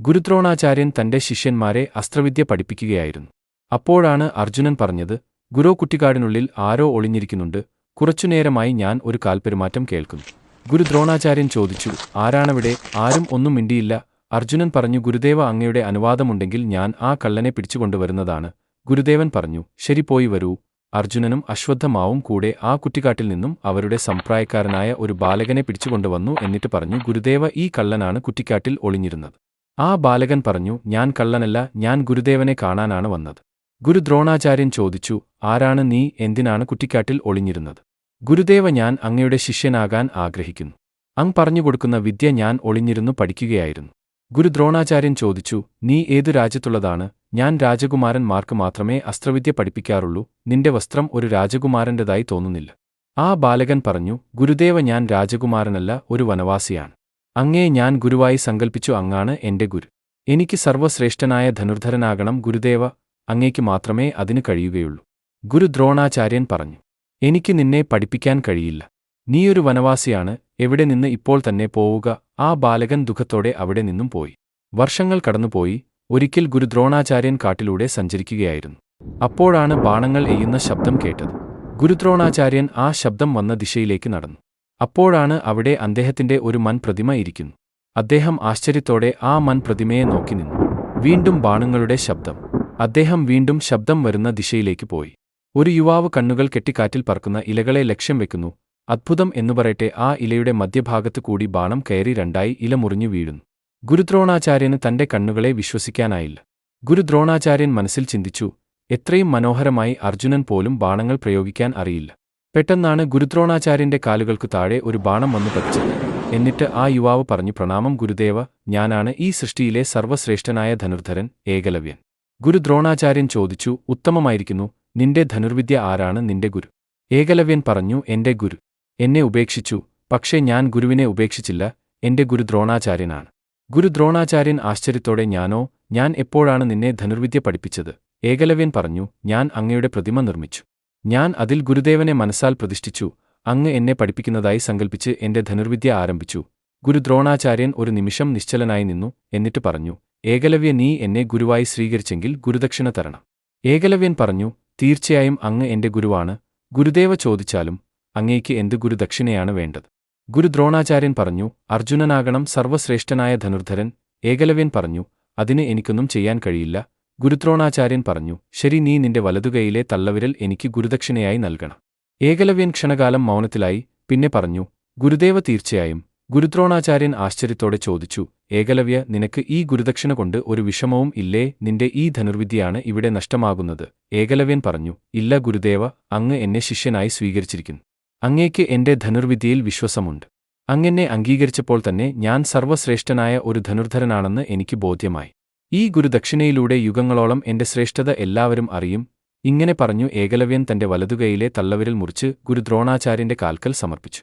ഗുരുദ്രോണാചാര്യൻ തന്റെ ശിഷ്യന്മാരെ അസ്ത്രവിദ്യ പഠിപ്പിക്കുകയായിരുന്നു. അപ്പോഴാണ് അർജുനൻ പറഞ്ഞത് ഗുരോ കുട്ടിക്കാടിനുള്ളിൽ ആരോ ഒളിഞ്ഞിരിക്കുന്നുണ്ട് കുറച്ചുനേരമായി ഞാൻ ഒരു കാൽപെരുമാറ്റം കേൾക്കുന്നു. ഗുരുദ്രോണാചാര്യൻ ചോദിച്ചു ആരാണവിടെ? ആരും ഒന്നും മിണ്ടിയില്ല. അർജുനൻ പറഞ്ഞു ഗുരുദേവ അങ്ങയുടെ അനുവാദമുണ്ടെങ്കിൽ ഞാൻ ആ കള്ളനെ പിടിച്ചുകൊണ്ടുവരുന്നതാണ്. ഗുരുദേവൻ പറഞ്ഞു ശരി പോയി വരൂ. അർജുനനും അശ്വത്ഥമാവും കൂടെ ആ കുറ്റിക്കാട്ടിൽ നിന്നും അവരുടെ സംപ്രായക്കാരനായ ഒരു ബാലകനെ പിടിച്ചുകൊണ്ടുവന്നു എന്നിട്ട് പറഞ്ഞു ഗുരുദേവ ഈ കള്ളനാണ് കുറ്റിക്കാട്ടിൽ ഒളിഞ്ഞിരുന്നത്. ആ ബാലകൻ പറഞ്ഞു ഞാൻ കള്ളനല്ല ഞാൻ ഗുരുദേവനെ കാണാനാണ് വന്നത്. ഗുരു ദ്രോണാചാര്യൻ ചോദിച്ചു ആരാണ് നീ? എന്തിനാണ് കുറ്റിക്കാട്ടിൽ ഒളിഞ്ഞിരുന്നത്? ഗുരുദേവ ഞാൻ അങ്ങയുടെ ശിഷ്യനാകാൻ ആഗ്രഹിക്കുന്നു. അങ് പറഞ്ഞുകൊടുക്കുന്ന വിദ്യ ഞാൻ ഒളിഞ്ഞിരുന്നു പഠിക്കുകയായിരുന്നു. ഗുരു ദ്രോണാചാര്യൻ ചോദിച്ചു നീ ഏതു രാജ്യത്തുള്ളതാണ്? ഞാൻ രാജകുമാരന്മാർക്ക് മാത്രമേ അസ്ത്രവിദ്യ പഠിപ്പിക്കാറുള്ളൂ. നിന്റെ വസ്ത്രം ഒരു രാജകുമാരന്റെതായി തോന്നുന്നില്ല. ആ ബാലകൻ പറഞ്ഞു ഗുരുദേവ ഞാൻ രാജകുമാരനല്ല ഒരു വനവാസിയാണ്. അങ്ങേ ഞാൻ ഗുരുവായി സങ്കൽപ്പിച്ചു അങ്ങാണ് എന്റെ ഗുരു. എനിക്ക് സർവശ്രേഷ്ഠനായ ധനുർധരനാകണം ഗുരുദേവ അങ്ങേക്ക് മാത്രമേ അതിന് കഴിയുകയുള്ളൂ. ഗുരു ദ്രോണാചാര്യൻ പറഞ്ഞു എനിക്ക് നിന്നെ പഠിപ്പിക്കാൻ കഴിയില്ല. നീയൊരു വനവാസിയാണ് എവിടെ നിന്ന് ഇപ്പോൾ തന്നെ പോവുക ആ ബാലകൻ ദുഃഖത്തോടെ അവിടെ നിന്നും പോയി. വർഷങ്ങൾ കടന്നുപോയി ഒരിക്കൽ ഗുരു ദ്രോണാചാര്യൻ കാട്ടിലൂടെ സഞ്ചരിക്കുകയായിരുന്നു. അപ്പോഴാണ് ബാണങ്ങൾ എയ്യുന്ന ശബ്ദം കേട്ടത്. ഗുരുദ്രോണാചാര്യൻ ആ ശബ്ദം വന്ന ദിശയിലേക്ക് നടന്നു. അപ്പോഴാണ് അവിടെ അദ്ദേഹത്തിന്റെ ഒരു മൺപ്രതിമ ഇരിക്കുന്നു. അദ്ദേഹം ആശ്ചര്യത്തോടെ ആ മൺപ്രതിമയെ നോക്കി നിന്നു. വീണ്ടും ബാണുങ്ങളുടെ ശബ്ദം. അദ്ദേഹം വീണ്ടും ശബ്ദം വരുന്ന ദിശയിലേക്ക് പോയി. ഒരു യുവാവ് കണ്ണുകൾ കെട്ടിക്കാറ്റിൽ പറക്കുന്ന ഇലകളെ ലക്ഷ്യം വെക്കുന്നു. അത്ഭുതം എന്നു പറയട്ടെ ആ ഇലയുടെ മധ്യഭാഗത്തു കൂടി ബാണം കയറി രണ്ടായി ഇല മുറിഞ്ഞു വീഴുന്നു. ഗുരുദ്രോണാചാര്യന് തന്റെ കണ്ണുകളെ വിശ്വസിക്കാനായില്ല. ഗുരുദ്രോണാചാര്യൻ മനസ്സിൽ ചിന്തിച്ചു എത്രയും മനോഹരമായി അർജുനൻ പോലും ബാണങ്ങൾ പ്രയോഗിക്കാൻ അറിയില്ല. പെട്ടെന്നാണ് ഗുരുദ്രോണാചാര്യന്റെ കാലുകൾക്കു താഴെ ഒരു ബാണം വന്നു പതിച്ചത്. എന്നിട്ട് ആ യുവാവ് പറഞ്ഞു പ്രണാമം ഗുരുദേവ ഞാനാണ് ഈ സൃഷ്ടിയിലെ സർവശ്രേഷ്ഠനായ ധനുർധരൻ ഏകലവ്യൻ. ഗുരുദ്രോണാചാര്യൻ ചോദിച്ചു ഉത്തമമായിരിക്കുന്നു നിന്റെ ധനുർവിദ്യ ആരാണ്? നിന്റെ ഗുരു. ഏകലവ്യൻ പറഞ്ഞു എന്റെ ഗുരു. എന്നെ ഉപേക്ഷിച്ചു പക്ഷേ ഞാൻ ഗുരുവിനെ ഉപേക്ഷിച്ചില്ല എന്റെ ഗുരു ദ്രോണാചാര്യനാണ് ആശ്ചര്യത്തോടെ ഞാനോ ഞാൻ എപ്പോഴാണ് നിന്നെ ധനുർവിദ്യ പഠിപ്പിച്ചത്? ഏകലവ്യൻ പറഞ്ഞു ഞാൻ അങ്ങയുടെ പ്രതിമ നിർമ്മിച്ചു. ഞാൻ അതിൽ ഗുരുദേവനെ മനസ്സാൽ പ്രതിഷ്ഠിച്ചു അങ്ങ് എന്നെ പഠിപ്പിക്കുന്നതായി സങ്കൽപ്പിച്ച് എന്റെ ധനുർവിദ്യ ആരംഭിച്ചു. ഗുരു ദ്രോണാചാര്യൻ ഒരു നിമിഷം നിശ്ചലനായി നിന്നു എന്നിട്ട് പറഞ്ഞു ഏകലവ്യ നീ എന്നെ ഗുരുവായി സ്വീകരിച്ചെങ്കിൽ ഗുരുദക്ഷിണ തരണം. ഏകലവ്യൻ പറഞ്ഞു തീർച്ചയായും അങ്ങ് എന്റെ ഗുരുവാണ്. ഗുരുദേവ ചോദിച്ചാലും അങ്ങേക്ക് എന്ത് ഗുരുദക്ഷിണയാണ് വേണ്ടത്? ഗുരു ദ്രോണാചാര്യൻ പറഞ്ഞു അർജുനനാകണം സർവശ്രേഷ്ഠനായ ധനുർധരൻ. ഏകലവ്യൻ പറഞ്ഞു അതിന് എനിക്കൊന്നും ചെയ്യാൻ കഴിയില്ല. ഗുരുദ്രോണാചാര്യൻ പറഞ്ഞു ശരി നീ നിന്റെ വലതുകൈയിലെ തള്ളവിരൽ എനിക്ക് ഗുരുദക്ഷിണയായി നൽകണം. ഏകലവ്യൻ ക്ഷണകാലം മൗനത്തിലായി പിന്നെ പറഞ്ഞു ഗുരുദേവ തീർച്ചയായും. ഗുരുദ്രോണാചാര്യൻ ആശ്ചര്യത്തോടെ ചോദിച്ചു ഏകലവ്യ നിനക്ക് ഈ ഗുരുദക്ഷിണ കൊണ്ട് ഒരു വിഷമവും ഇല്ലേ? നിന്റെ ഈ ധനുർവിദ്യയാണ് ഇവിടെ നഷ്ടമാകുന്നത്. ഏകലവ്യൻ പറഞ്ഞു ഇല്ല ഗുരുദേവ അങ്ങ് എന്നെ ശിഷ്യനായി സ്വീകരിച്ചിരിക്കുന്നു. അങ്ങേക്ക് എന്റെ ധനുർവിദ്യയിൽ വിശ്വസമുണ്ട്. അങ്ങെന്നെ അംഗീകരിച്ചപ്പോൾ തന്നെ ഞാൻ സർവശ്രേഷ്ഠനായ ഒരു ധനുർധരനാണെന്ന് എനിക്ക് ബോധ്യമായി. ഈ ഗുരുദക്ഷിണയിലൂടെ യുഗങ്ങളോളം എന്റെ ശ്രേഷ്ഠത എല്ലാവരും അറിയും. ഇങ്ങനെ പറഞ്ഞു ഏകലവ്യൻ തന്റെ വലതുകൈയിലെ തള്ളവിരൽ മുറിച്ച് ഗുരുദ്രോണാചാര്യന്റെ കാൽക്കൽ സമർപ്പിച്ചു.